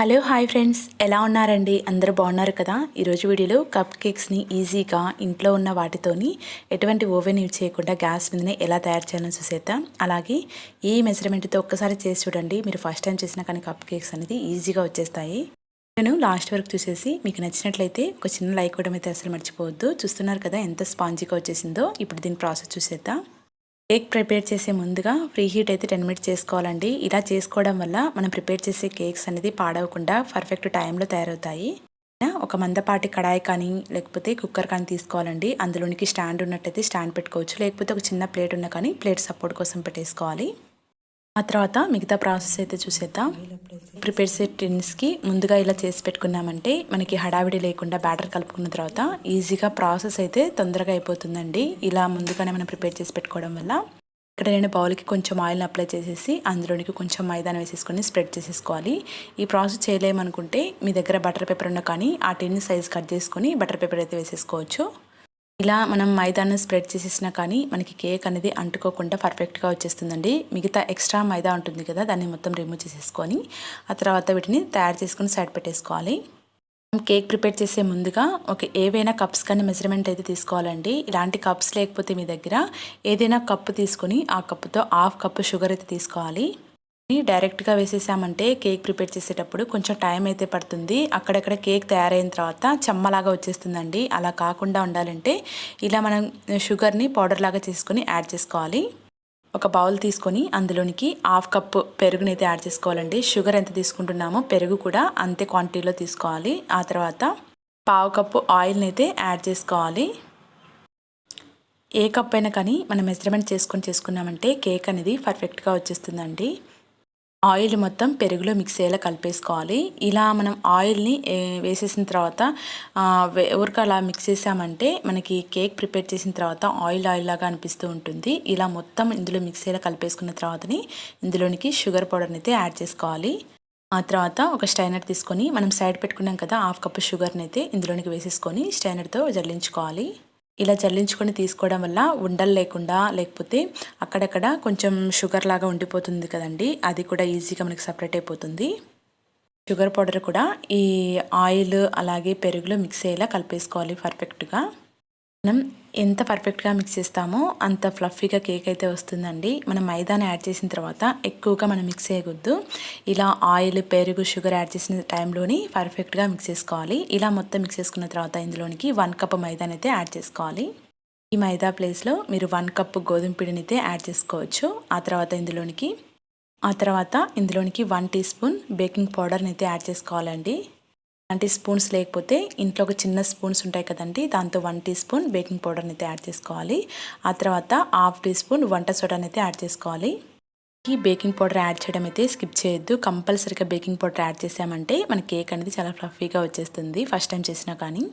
Hello hi friends. ఎలా ఉన్నారండి? అందరూ బాగున్నారు కదా? ఈరోజు వీడియోలో కప్ కేక్స్ని ఈజీగా ఇంట్లో ఉన్న వాటితోని ఎటువంటి ఓవెన్ యూజ్ చేయకుండా గ్యాస్ మీదనే ఎలా తయారు చేయాలని చూసేద్దాం. అలాగే ఈ మెజర్మెంట్తో ఒక్కసారి చేసి చూడండి. మీరు ఫస్ట్ టైం చేసిన కానీ కప్ కేక్స్ అనేది ఈజీగా వచ్చేస్తాయి. నేను లాస్ట్ వరకు చూసేసి మీకు నచ్చినట్లయితే ఒక చిన్న లైక్ కూడా అయితే అసలు మర్చిపోవద్దు. చూస్తున్నారు కదా ఎంత స్పాంజీగా వచ్చేసిందో? ఇప్పుడు దీని ప్రాసెస్ చూసేద్దాం. కేక్ ప్రిపేర్ చేసే ముందుగా ఫ్రీ హీట్ అయితే టెన్ మినిట్స్ చేసుకోవాలండి. ఇలా చేసుకోవడం వల్ల మనం ప్రిపేర్ చేసే కేక్స్ అనేది పాడవకుండా పర్ఫెక్ట్ టైంలో తయారవుతాయి. ఒక మందపాటి కడాయి కానీ లేకపోతే కుక్కర్ కానీ తీసుకోవాలండి. అందులోనికి స్టాండ్ ఉన్నట్టయితే స్టాండ్ పెట్టుకోవచ్చు. లేకపోతే ఒక చిన్న ప్లేట్ ఉన్న కానీ ప్లేట్ సపోర్ట్ కోసం పెట్టేసుకోవాలి. ఆ తర్వాత మిగతా ప్రాసెస్ అయితే చూసేద్దాం. ప్రిపేర్ చేసే టిన్స్కి ముందుగా ఇలా చేసి పెట్టుకున్నామంటే మనకి హడావిడి లేకుండా బ్యాటర్ కలుపుకున్న తర్వాత ఈజీగా ప్రాసెస్ అయితే తొందరగా అయిపోతుందండి. ఇలా ముందుగానే మనం ప్రిపేర్ చేసి పెట్టుకోవడం వల్ల ఇక్కడ నేను బౌల్కి కొంచెం ఆయిల్ని అప్లై చేసేసి అందులోనికి కొంచెం మైదాన వేసేసుకొని స్ప్రెడ్ చేసేసుకోవాలి. ఈ ప్రాసెస్ చేయలేమనుకుంటే మీ దగ్గర బటర్ పేపర్ ఉన్న కానీ ఆ టిన్ సైజ్ కట్ చేసుకొని బటర్ పేపర్ అయితే వేసేసుకోవచ్చు. ఇలా మనం మైదాను స్ప్రెడ్ చేసేసినా కానీ మనకి కేక్ అనేది అంటుకోకుండా పర్ఫెక్ట్గా వచ్చేస్తుందండి. మిగతా ఎక్స్ట్రా మైదా ఉంటుంది కదా దాన్ని మొత్తం రిమూవ్ చేసేసుకొని ఆ తర్వాత వీటిని తయారు చేసుకుని సైడ్ పెట్టేసుకోవాలి. కేక్ ప్రిపేర్ చేసే ముందుగా ఒక ఏవైనా కప్స్ కానీ మెజర్మెంట్ అయితే తీసుకోవాలండి. ఇలాంటి కప్స్ లేకపోతే మీ దగ్గర ఏదైనా కప్పు తీసుకొని ఆ కప్పుతో హాఫ్ కప్పు షుగర్ అయితే తీసుకోవాలి. డైరెక్ట్గా వేసేసామంటే కేక్ ప్రిపేర్ చేసేటప్పుడు కొంచెం టైం అయితే పడుతుంది. అక్కడక్కడ కేక్ తయారైన తర్వాత చెమ్మలాగా వచ్చేస్తుందండి. అలా కాకుండా ఉండాలంటే ఇలా మనం షుగర్ని పౌడర్ లాగా చేసుకొని యాడ్ చేసుకోవాలి. ఒక బౌల్ తీసుకొని అందులోనికి హాఫ్ కప్ పెరుగునైతే యాడ్ చేసుకోవాలండి. షుగర్ ఎంత తీసుకుంటున్నామో పెరుగు కూడా అంతే క్వాంటిటీలో తీసుకోవాలి. ఆ తర్వాత పావు కప్పు ఆయిల్ని అయితే యాడ్ చేసుకోవాలి. ఏ కప్ అయినా కానీ మనం మెజర్మెంట్ చేసుకొని చేసుకున్నామంటే కేక్ అనేది పర్ఫెక్ట్గా వచ్చేస్తుందండి. ఆయిల్ మొత్తం పెరుగులో మిక్స్ అయ్యేలా కలిపేసుకోవాలి. ఇలా మనం ఆయిల్ని వేసేసిన తర్వాత ఎవరికి అలా మిక్స్ చేసామంటే మనకి కేక్ ప్రిపేర్ చేసిన తర్వాత ఆయిల్ ఆయిల్ లాగా అనిపిస్తూ ఉంటుంది. ఇలా మొత్తం ఇందులో మిక్స్ అయ్యేలా కలిపేసుకున్న తర్వాతని ఇందులోనికి షుగర్ పౌడర్ని అయితే యాడ్ చేసుకోవాలి. ఆ తర్వాత ఒక స్టైనర్ తీసుకొని మనం సైడ్ పెట్టుకున్నాం కదా హాఫ్ కప్ షుగర్ని అయితే ఇందులోనికి వేసేసుకొని స్టైనర్తో జల్లించుకోవాలి. ఇలా చల్లించుకొని తీసుకోవడం వల్ల ఉండలు లేకుండా లేకపోతే అక్కడక్కడ కొంచెం షుగర్ లాగా ఉండిపోతుంది కదండి. అది కూడా ఈజీగా మనకి సపరేట్ అయిపోతుంది. షుగర్ పౌడర్ కూడా ఈ ఆయిల్ అలాగే పెరుగులో మిక్స్ అయ్యేలా కలిపేసుకోవాలి పర్ఫెక్ట్గా. మనం ఎంత పర్ఫెక్ట్గా మిక్స్ చేస్తామో అంత ఫ్లఫీగా కేక్ అయితే వస్తుందండి. మనం మైదాని యాడ్ చేసిన తర్వాత ఎక్కువగా మనం మిక్స్ చేయకూడదు. ఇలా ఆయిల్ పెరుగు షుగర్ యాడ్ చేసిన టైంలోని పర్ఫెక్ట్గా మిక్స్ చేసుకోవాలి. ఇలా మొత్తం మిక్స్ చేసుకున్న తర్వాత ఇందులోనికి వన్ కప్ మైదాని అయితే యాడ్ చేసుకోవాలి. ఈ మైదా ప్లేస్లో మీరు వన్ కప్ గోధుమ పిండిని అయితే యాడ్ చేసుకోవచ్చు. ఆ తర్వాత ఇందులోనికి ఆ తర్వాత ఇందులోనికి వన్ టీ స్పూన్ బేకింగ్ పౌడర్ని అయితే యాడ్ చేసుకోవాలండి. అంటే స్పూన్స్ లేకపోతే ఇంట్లో ఒక చిన్న స్పూన్స్ ఉంటాయి కదండి దాంతో వన్ టీ స్పూన్ బేకింగ్ పౌడర్ని అయితే యాడ్ చేసుకోవాలి. ఆ తర్వాత హాఫ్ టీ స్పూన్ వంట సోడాని అయితే యాడ్ చేసుకోవాలి. ఈ బేకింగ్ పౌడర్ యాడ్ చేయడం అయితే స్కిప్ చేయొద్దు. కంపల్సరీగా బేకింగ్ పౌడర్ యాడ్ చేసామంటే మన కేక్ అనేది చాలా ఫ్లఫీగా వచ్చేస్తుంది ఫస్ట్ టైం చేసినా కానీ.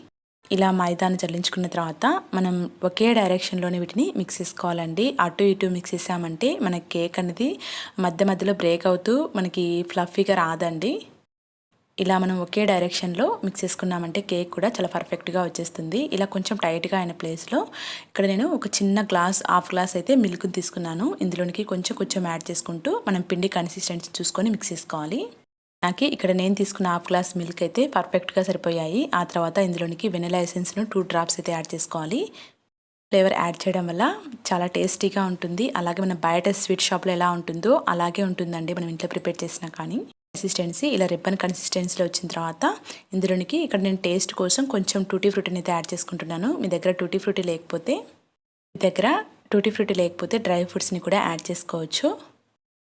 ఇలా మైదాన్ని చల్లించుకున్న తర్వాత మనం ఒకే డైరెక్షన్లోనే వీటిని మిక్స్ చేసుకోవాలండి. అటు ఇటు మిక్స్ చేసామంటే మన కేక్ అనేది మధ్య మధ్యలో బ్రేక్ అవుతూ మనకి ఫ్లఫీగా రాదండి. ఇలా మనం ఒకే డైరెక్షన్లో మిక్స్ చేసుకున్నామంటే కేక్ కూడా చాలా పర్ఫెక్ట్గా వచ్చేస్తుంది. ఇలా కొంచెం టైట్గా అయిన ప్లేస్లో ఇక్కడ నేను ఒక చిన్న గ్లాస్ హాఫ్ గ్లాస్ అయితే మిల్క్ని తీసుకున్నాను. ఇందులోనికి కొంచెం కొంచెం యాడ్ చేసుకుంటూ మనం పిండి కన్సిస్టెన్సీ చూసుకొని మిక్స్ చేసుకోవాలి. నాకు ఇక్కడ నేను తీసుకున్న హాఫ్ గ్లాస్ మిల్క్ అయితే పర్ఫెక్ట్గా సరిపోయాయి. ఆ తర్వాత ఇందులోనికి వెనిలా ఎసెన్స్ను టూ డ్రాప్స్ అయితే యాడ్ చేసుకోవాలి. ఫ్లేవర్ యాడ్ చేయడం వల్ల చాలా టేస్టీగా ఉంటుంది. అలాగే మన బయట స్వీట్ షాప్లో ఎలా ఉంటుందో అలాగే ఉంటుందండి మనం ఇంట్లో ప్రిపేర్ చేసినా కానీ. కన్సిస్టెన్సీ ఇలా రిబ్బన్ కన్సిస్టెన్సీలో వచ్చిన తర్వాత ఇందులోనికి ఇక్కడ నేను టేస్ట్ కోసం కొంచెం టూటీ ఫ్రూటీని అయితే యాడ్ చేసుకుంటున్నాను. మీ దగ్గర టూటీ ఫ్రూటీ లేకపోతే మీ దగ్గర టూటీ ఫ్రూటీ లేకపోతే డ్రై ఫ్రూట్స్ని కూడా యాడ్ చేసుకోవచ్చు.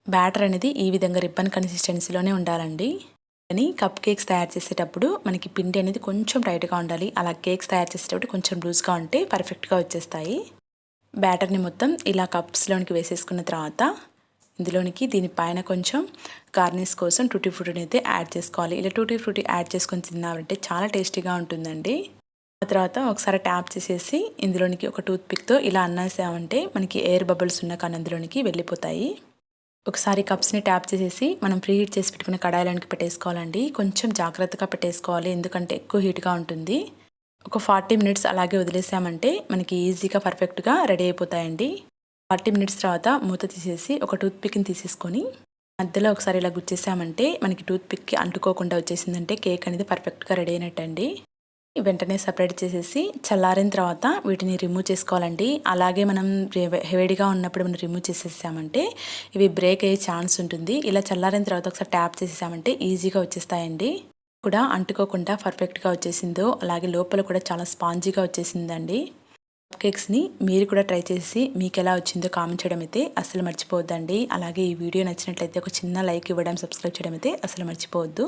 బ్యాటర్ అనేది ఈ విధంగా రిబ్బన్ కన్సిస్టెన్సీలోనే ఉండాలండి. కానీ కప్ కేక్స్ తయారు చేసేటప్పుడు మనకి పిండి అనేది కొంచెం టైట్గా ఉండాలి. అలా కేక్స్ తయారు చేసేటప్పుడు కొంచెం లూజ్గా ఉంటే పర్ఫెక్ట్గా వచ్చేస్తాయి. బ్యాటర్ని మొత్తం ఇలా కప్స్లోనికి వేసేసుకున్న తర్వాత ఇందులోనికి దీనిపైన కొంచెం గార్నిష్ కోసం టూటీ ఫ్రూటీని అయితే యాడ్ చేసుకోవాలి. ఇలా టూటీ ఫ్రూటీ యాడ్ చేసుకొని తిన్నామంటే చాలా టేస్టీగా ఉంటుందండి. ఆ తర్వాత ఒకసారి ట్యాప్ చేసేసి ఇందులోనికి ఒక టూత్ పిక్తో ఇలా అన్నేసామంటే మనకి ఎయిర్ బబుల్స్ ఉన్న కానీ అందులోనికి వెళ్ళిపోతాయి. ఒకసారి కప్స్ని ట్యాప్ చేసేసి మనం ప్రీ హీట్ చేసి పెట్టుకున్న కడాయిలోనికి పెట్టేసుకోవాలండి. కొంచెం జాగ్రత్తగా పెట్టేసుకోవాలి ఎందుకంటే ఎక్కువ హీట్గా ఉంటుంది. ఒక ఫార్టీ మినిట్స్ అలాగే వదిలేసామంటే మనకి ఈజీగా పర్ఫెక్ట్గా రెడీ అయిపోతాయండి. ఫార్టీ మినిట్స్ తర్వాత మూత తీసేసి ఒక టూత్ పిక్ని తీసేసుకొని మధ్యలో ఒకసారి ఇలా గుచ్చేసామంటే మనకి టూత్ పిక్కి అంటుకోకుండా వచ్చేసిందంటే కేక్ అనేది పర్ఫెక్ట్గా రెడీ అయినట్టండి. వెంటనే సపరేట్ చేసేసి చల్లారిన తర్వాత వీటిని రిమూవ్ చేసుకోవాలండి. అలాగే మనం హెవీగా ఉన్నప్పుడు మనం రిమూవ్ చేసేసామంటే ఇవి బ్రేక్ అయ్యే ఛాన్స్ ఉంటుంది. ఇలా చల్లారిన తర్వాత ఒకసారి ట్యాప్ చేసేసామంటే ఈజీగా వచ్చేస్తాయండి. కూడా అంటుకోకుండా పర్ఫెక్ట్గా వచ్చేసిందో అలాగే లోపల కూడా చాలా స్పాంజీగా వచ్చేసిందండి. కేక్స్ని మీరు కూడా ట్రై చేసి మీకు ఎలా వచ్చిందో కామెంట్ చేయడం అయితే అసలు మర్చిపోవద్దండి. అలాగే ఈ వీడియో నచ్చినట్లయితే ఒక చిన్న లైక్ ఇవ్వడం సబ్స్క్రైబ్ చేయడం అయితే అసలు మర్చిపోవద్దు.